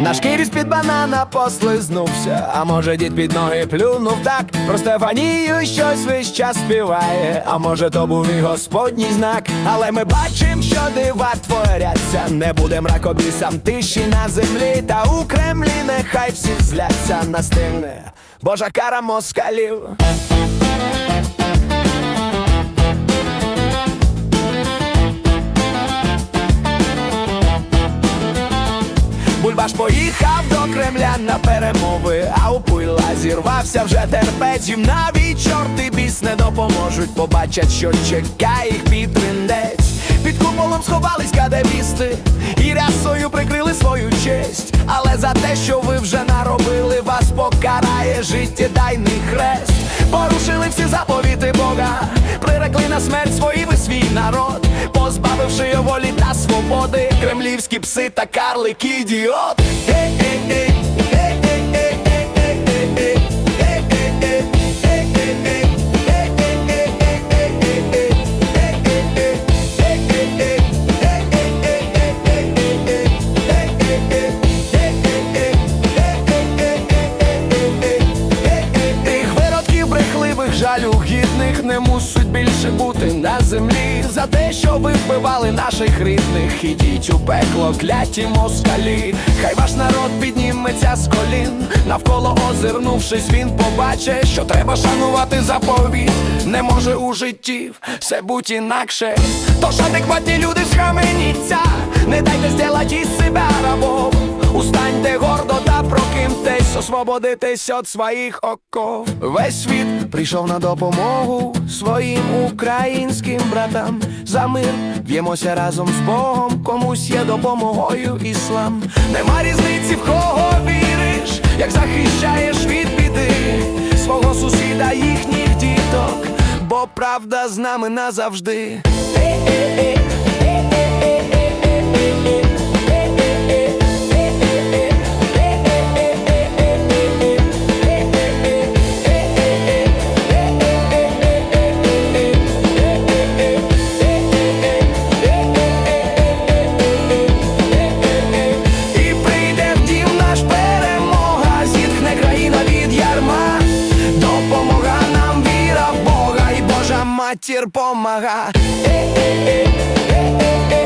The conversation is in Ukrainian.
На шкірі з-під банана послизнувся, а може дід під ноги плюнув так. Про Стефанію щось весь час співає, а може то був і господній знак. Але ми бачим, що дива творяться. Не буде мракобісам тиші на землі, та у Кремлі нехай всі зляться настигне. Божа кара москалів. Бульбаш поїхав до Кремля на перемови, а у пуйла зірвався вже терпець. Навіть чорти біс не допоможуть. Побачать, що чекає їх під триндець. Під куполом сховались кадебісти і рясою прикрили свою честь. Але за те, що ви вже наробили, вас покарає життєдайний хрест. Порушили всі заповіти Бога, прирекли на смерть свої ви свій народ, позбавивши його волі свободи, кремлівські пси та карлик ідіот. Е-е-е, е-е-е, не мусить більше бути на землі За те, що ви вбивали наших рідних, ідіть у пекло, кляті москалі. Хай ваш народ підніметься з колін, навколо озирнувшись, він побачить, що треба шанувати заповіт. Не може у житті все будь інакше. Тож адекватні люди схаменіться, не дайте зділать із себе рабом. Освободитесь від своїх оков. Весь світ прийшов на допомогу своїм українським братам. За мир б'ємося разом з Богом, комусь є допомогою іслам. Нема різниці, в кого віриш, як захищаєш від біди свого сусіда, їхніх діток, бо правда з нами назавжди. Е-е-е. І матір помага. Е -е -е -е -е -е -е.